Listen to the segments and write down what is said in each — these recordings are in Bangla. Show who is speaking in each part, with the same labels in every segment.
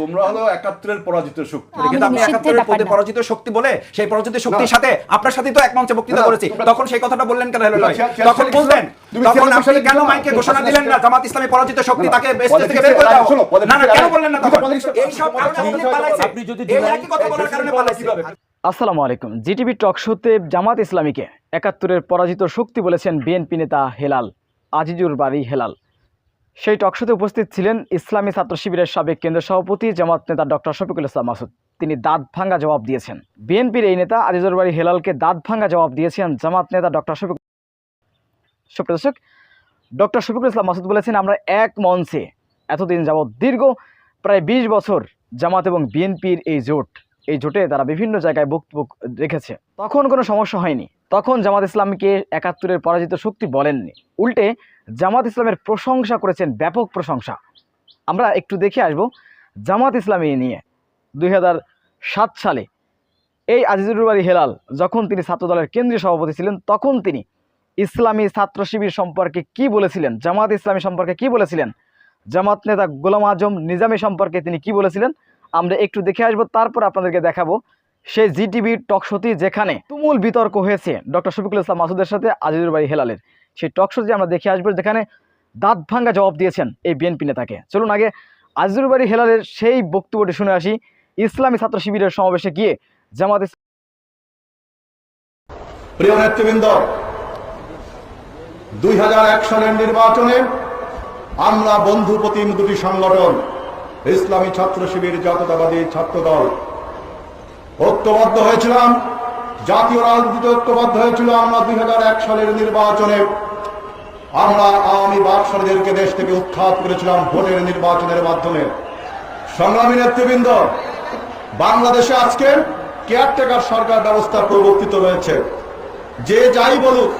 Speaker 1: তোমরা হলো একাত্তরের পরাজিত শক্তি।
Speaker 2: কিন্তু আপনি একাত্তরের পদে পরাজিত শক্তি বলে সেই পরাজিত শক্তির সাথে আপনার সাথে তো এক মঞ্চে বক্তৃতা করেছি। তখন সেই কথাটা বললেন কেন হেলো তখন বললেন
Speaker 1: তুমি
Speaker 2: তখন আপনি কেন মাইকে ঘোষণা দিলেন না? জামাত ইসলামী পরাজিত শক্তি তাকে বেস্ট থেকে বের করে দাও। না না কেন বললেন না তখন? এই সব কারণে আওয়ামী লীগ
Speaker 1: আপনি যদি
Speaker 2: এই একই কথা বলার কারণে পালাইছে।
Speaker 1: কীভাবে?
Speaker 3: আসসালামু আলাইকুম। জিটিভি টক শোতে জামাত ইসলামীকে একাত্তরের পরাজিত শক্তি বলেছেন বিএনপি নেতা হেলাল আজিজুর বাড়ি হেলাল। সেই টকশোতে উপস্থিত ছিলেন ইসলামী ছাত্র শিবিরের সাবেক কেন্দ্রীয় সভাপতি জামাত নেতা ডক্টর শফিকুল ইসলাম মাসুদ। তিনি দাঁত ভাঙ্গা জবাব দিয়েছেন। বিএনপির এই নেতা আজিজুর বাড়ি হেলালকে দাঁত ভাঙ্গা জবাব দিয়েছেন জামাত নেতা ডক্টর শফিক সুপ্রদর্শক ডক্টর শফিকুল ইসলাম মাসুদ বলেছেন, আমরা এক মঞ্চে এতদিন যাবৎ দীর্ঘ প্রায় বিশ বছর জামাত এবং বিএনপির এই জোট এই জোটে তারা বিভিন্ন জায়গায় বক্তব্য রেখেছে। তখন কোনো সমস্যা হয়নি। তখন জামাত ইসলামকে একাত্তরের পরাজিত শক্তি বলেননি। উল্টে জামাত ইসলামের প্রশংসা করেছেন ব্যাপক প্রশংসা। আমরা একটু দেখে আসব জামাত ইসলামী নিয়ে। দুই সাত সালে এই আজিজুর বাড়ি হেলাল যখন তিনি ছাত্রদলের কেন্দ্রীয় সভাপতি ছিলেন, তখন তিনি ইসলামী ছাত্র শিবির সম্পর্কে কি বলেছিলেন, জামাত ইসলামী সম্পর্কে কি বলেছিলেন, জামাত নেতা গোলাম আজম নিজামী সম্পর্কে তিনি কি বলেছিলেন আমরা একটু দেখে আসব, তারপর আপনাদেরকে দেখাবো সেই জিটিভির টক শোটি যেখানে তুমুল বিতর্ক হয়েছে ডক্টর শফিকুল ইসলাম মাসুদের সাথে আজিজুর বাড়ি হেলালের। সেই টক শোটি আমরা দেখে আসব যেখানে দাঁত ভাঙ্গা জবাব দিয়েছেন এই বিএনপি নেতাকে। চলুন আগে আজিজুর বাড়ি হেলালের সেই বক্তব্যটি শুনে আসি। ইসলামী ছাত্র শিবিরের সমাবেশে গিয়ে জামাত
Speaker 1: প্রিয় নেতৃবৃন্দ, দুই সালের নির্বাচনে আমরা বন্ধু প্রতিম দুটি সংগঠন ইসলামী ছাত্র শিবির জাতীয়তাবাদী ছাত্র দল ঐক্যবদ্ধ হয়েছিলাম। জাতীয় রাজনীতিতে ঐক্যবদ্ধ হয়েছিল আমরা দুই সালের নির্বাচনে। আমরা আওয়ামী বাকশালীদেরকে দেশ থেকে উৎখাত করেছিলাম ভোটের নির্বাচনের মাধ্যমে। সংগ্রামী নেতৃবৃন্দ, বাংলাদেশে আজকে কেয়ারটেকার সরকার ব্যবস্থা প্রবর্তিত রয়েছে যে যাই বলুক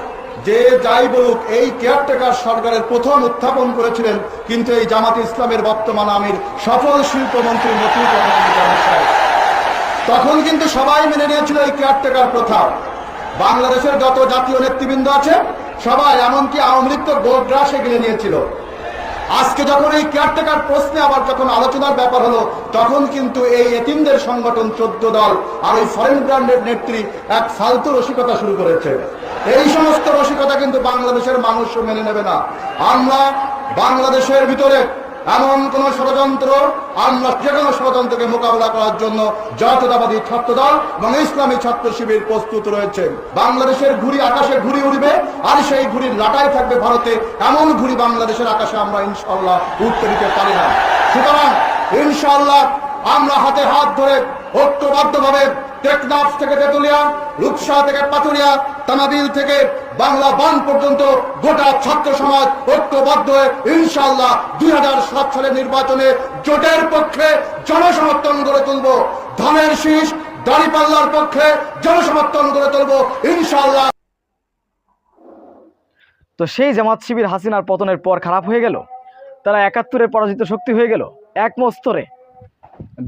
Speaker 1: যে যাই বলুক, এই কেয়ারটেকার সরকারের প্রথম উত্থাপন করেছিলেন কিন্তু এই জামাত ইসলামের বর্তমান আমির সফল শিল্পমন্ত্রী নতুন তখন কিন্তু সবাই মেনে নিয়েছিল এই কেয়ারটেকার প্রথা। বাংলাদেশের যত জাতীয় নেতৃবৃন্দ আছে, সবাই, এমনকি আওয়ামী লীগ তো গোগ্রাসে গিলে নিয়েছিল। আজকে যখন এই কেয়ারটেকার প্রশ্নে আবার যখন আলোচনার ব্যাপার হলো, তখন কিন্তু এই এতিমদের সংগঠন চোদ্দ দল আর ওই ফরেন ব্র্যান্ডের নেত্রী এক ফালতু রসিকতা শুরু করেছে। এই সমস্ত রসিকতা কিন্তু বাংলাদেশের মানুষও মেনে নেবে না। আমরা বাংলাদেশের ভিতরে এমন কোন ষড়যন্ত্র আমরা যে কোনো ষড়যন্ত্রকে মোকাবেলা করার জন্য জাতীয়তাবাদী ছাত্র দল এবং ইসলামী ছাত্র শিবির প্রস্তুত রয়েছে। বাংলাদেশের ঘুড়ি আকাশে ঘুড়ি উড়বে, আর সেই ঘুড়ির লাটাই থাকবে ভারতে। এমন ঘুড়ি বাংলাদেশের আকাশে আমরা ইনশাল্লাহ উঠতে দিতে পারি না। সুতরাং ইনশাল্লাহ আমরা হাতে হাত ধরে ঐক্যবদ্ধভাবে টেকনাফ থেকে তেতুলিয়া, রূপসা থেকে পাতুরিয়া তানাবিল থেকে বাংলা বান পর্যন্ত গোটা ছাত্র সমাজ ঐক্যবদ্ধ হয়ে ইনশাল্লাহ দুই হাজার সাত সালের নির্বাচনে জোটের পক্ষে জনসমর্থন গড়ে তুলব। ধানের শীষ দাড়িপাল্লার পক্ষে জনসমর্থন গড়ে তুলব। ইনশাল্লাহ
Speaker 3: তো সেই জামাত শিবির হাসিনার পতনের পর খারাপ হয়ে গেল? তারা একাত্তরে পরাজিত শক্তি হয়ে গেল? এক মস্তরে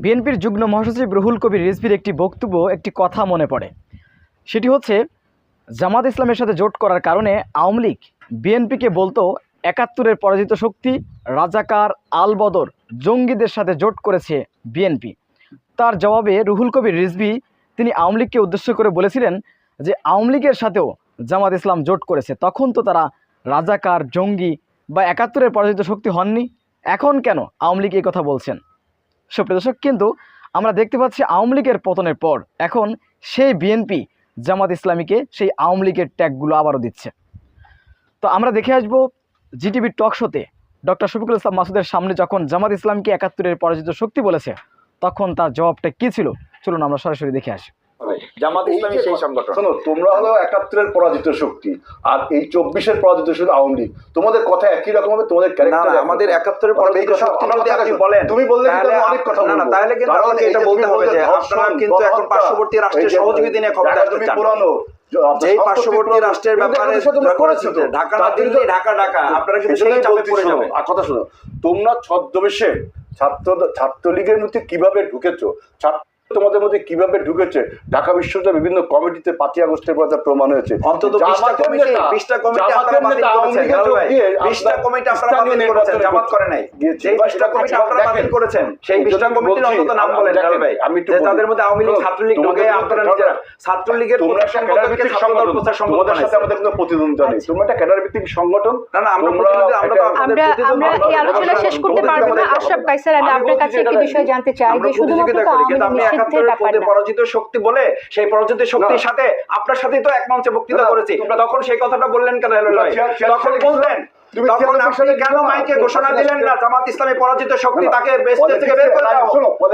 Speaker 3: বিএনপির যুগ্ম মহাসচিব রুহুল কবির রিজভির একটি বক্তব্য, একটি কথা মনে পড়ে। সেটি হচ্ছে জামাত ইসলামের সাথে জোট করার কারণে আওয়ামী লীগ বিএনপিকে বলতো একাত্তরের পরাজিত শক্তি, রাজাকার, আলবদর জঙ্গিদের সাথে জোট করেছে বিএনপি। তার জবাবে রুহুল কবির রিজভি তিনি আওয়ামী লীগকে উদ্দেশ্য করে বলেছিলেন যে, আওয়ামী লীগের সাথেও জামাত ইসলাম জোট করেছে। তখন তো তারা রাজাকার, জঙ্গি বা একাত্তরের পরাজিত শক্তি হননি। এখন কেন আওয়ামী লীগ এই কথা বলছেন? সুপ্রিয় দর্শক, কিন্তু আমরা দেখতে পাচ্ছি আওয়ামী লীগের পতনের পর এখন সেই বিএনপি জামাত ইসলামীকে সেই আওয়ামী লীগের ট্যাগগুলো আবারও দিচ্ছে। তো আমরা দেখে আসব জিটিভির টক শোতে। ডক্টর শফিকুল ইসলাম মাসুদের সামনে যখন জামাত ইসলামকে একাত্তরের পরাজিত শক্তি বলেছে, তখন তার জবাবটা কী ছিল? চলুন আমরা সরাসরি দেখে আসি।
Speaker 2: জামাত ইসলামী সেই সংগঠন।
Speaker 1: শোনো তোমরা হলো একাত্তরের পরাজিত শক্তি আর এই চব্বিশের পরাজিত শক্তি আওয়ামী লীগ। তোমাদের কথা একই রকম হবে তোমাদের একই
Speaker 2: আমাদের একাত্তরের পরাজিত শক্তি যদি আপনি বলেন
Speaker 1: তুমি বললে কিন্তু আমি অনেক কথা
Speaker 2: না না তাহলে কিন্তু এটা বলতে হবে যে আপনারা কিন্তু এখন পার্শ্ববর্তী রাষ্ট্রের নিয়ে ক্ষমতা আসতে চান।
Speaker 1: পুরানো
Speaker 2: যেই পার্শ্ববর্তী রাষ্ট্রের ব্যাপারে
Speaker 1: করেছ। তো
Speaker 2: ঢাকা না দিল্লি ঢাকা ঢাকা আপনারা কিন্তু সেই চাপে পড়ে যাবেন।
Speaker 1: আর কথা শোনো তোমরা ছদ্মবেশে ছাত্র ছাত্রলীগের মধ্যে কীভাবে ঢুকেছো? ছাত্র
Speaker 4: তোমাদের মধ্যে কীভাবে ঢুকেছে? ঢাকা বিশ্ববিদ্যালয়ের বিভিন্ন কমিটিতে পাঁচই আগস্টের পর তার প্রমাণ হয়েছে।
Speaker 2: অন্তত আমরা
Speaker 5: এই আলোচনা শেষ করতে পারব না। আশরাফ কাইসার আমি আপনার কাছে একটি বিষয় জানতে চাই যে শুধুমাত্র আওয়ামী
Speaker 2: একাত্তরের পরাজিত শক্তি বলে সেই পরাজিত শক্তির সাথে আপনার সাথেই তো এক মঞ্চে বক্তৃতা করেছি। তখন সেই কথাটা বললেন কেন তখন বললেন তখন আপনি কেন মাইকে ঘোষণা দিলেন না? জামাত ইসলামী পরাজিত শক্তি
Speaker 4: না, না,
Speaker 2: তাকে বেস্ট থেকে বের করে দাও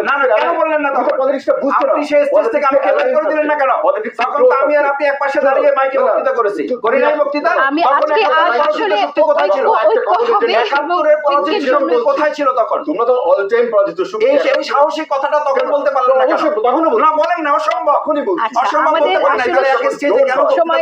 Speaker 2: না না কেন বললেন না তখন?
Speaker 4: পলিটিক্সটা বুঝছ না।
Speaker 2: আপনি সেই স্টেজ থেকে আমাকে বের করে দিলেন না কেন? তখন তো আমি আর আপনি এক পাশে দাঁড়িয়ে মাইকে
Speaker 4: না, না,
Speaker 2: বক্তৃতা করেছি। করি নাই বক্তৃতা?
Speaker 5: আমি আজকে
Speaker 2: একটা
Speaker 5: আজ
Speaker 2: পরাজিত
Speaker 5: আসলে
Speaker 2: কোথায় ছিল?
Speaker 5: ঐক্য- ঐক্য হবে
Speaker 2: একাত্তরের পরাজিত শক্তি কোথায় ছিল তখন?
Speaker 4: তোমরা তো অল টাইম পরাজিত শক্তি
Speaker 2: এই সেই সাহসী কথাটা তখন বলতে পারলেন না কেন?
Speaker 4: তখনও
Speaker 2: না বলেন না অসম্ভব।
Speaker 4: এখনই বলছি।
Speaker 5: আচ্ছা,
Speaker 2: অসম্ভব বলতে পারেন না তাহলে এক স্টেজে কেন
Speaker 5: সময়-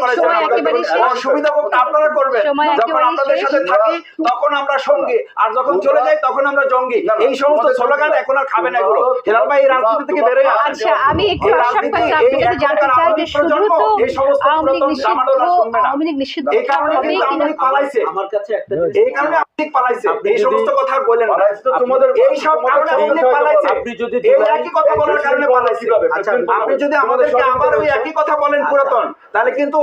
Speaker 2: আপনারা করবেন যখন আপনাদের সাথে থাকি তখন আমরা সঙ্গী। আর যখন চলে যাই তখন আমরা জঙ্গি। এই সমস্ত স্লোগান এখন আর খাবে না এগুলো। হেলাল ভাই এই রাজনীতি থেকে বেরোয়
Speaker 5: আচ্ছা আমি একটু জানতে চাই যে শুধু তো
Speaker 2: এই সমস্ত
Speaker 5: আওয়ামী লীগ
Speaker 2: পুরাতন
Speaker 5: নিষিদ্ধ
Speaker 2: শুনবে না।
Speaker 5: আওয়ামী লীগ নিষিদ্ধ।
Speaker 2: এই কারণে কিন্তু আওয়ামী লীগ পালাইছে।
Speaker 6: আমার কাছে একটা
Speaker 2: এই কারণে আওয়ামী লীগ পালাইছে। এই সমস্ত কথা আর বললেন না।
Speaker 4: তো তোমাদের-
Speaker 2: এই সব কারণে আওয়ামী লীগ পালাইছে।
Speaker 6: আপনি যদি
Speaker 2: এই একই কথা বলার কারণে পালাইছে? আচ্ছা আপনি যদি আমাদেরকে আবার ওই একই কথা বলেন পুরাতন তাহলে কিন্তু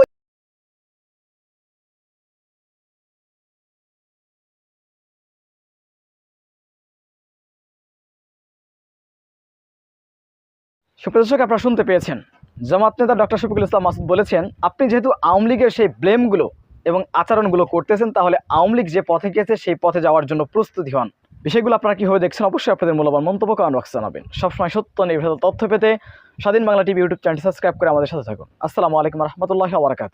Speaker 3: সুপ্রদর্শক আপনারা শুনতে পেয়েছেন। জামাত নেতা ডক্টর শফিকুল ইসলাম মাসুদ বলেছেন, আপনি যেহেতু আওয়ামী লীগের সেই ব্লেমগুলো এবং আচরণগুলো করতেছেন, তাহলে আওয়ামী লীগ যে পথে গিয়েছে, সেই পথে যাওয়ার জন্য প্রস্তুতি হন। বিষয়গুলো আপনারা কীভাবে দেখছেন, অবশ্যই আপনাদের মূল্যবান মন্তব্য কমেন্ট জানাবেন। সবসময় সত্য নির্ভর তথ্য পেতে Swadhin Bangla TV YouTube channel subscribe করে আমাদের সাথে থাকুন। আসসালামু আলাইকুম রহমতুল্লাহ বারাকাত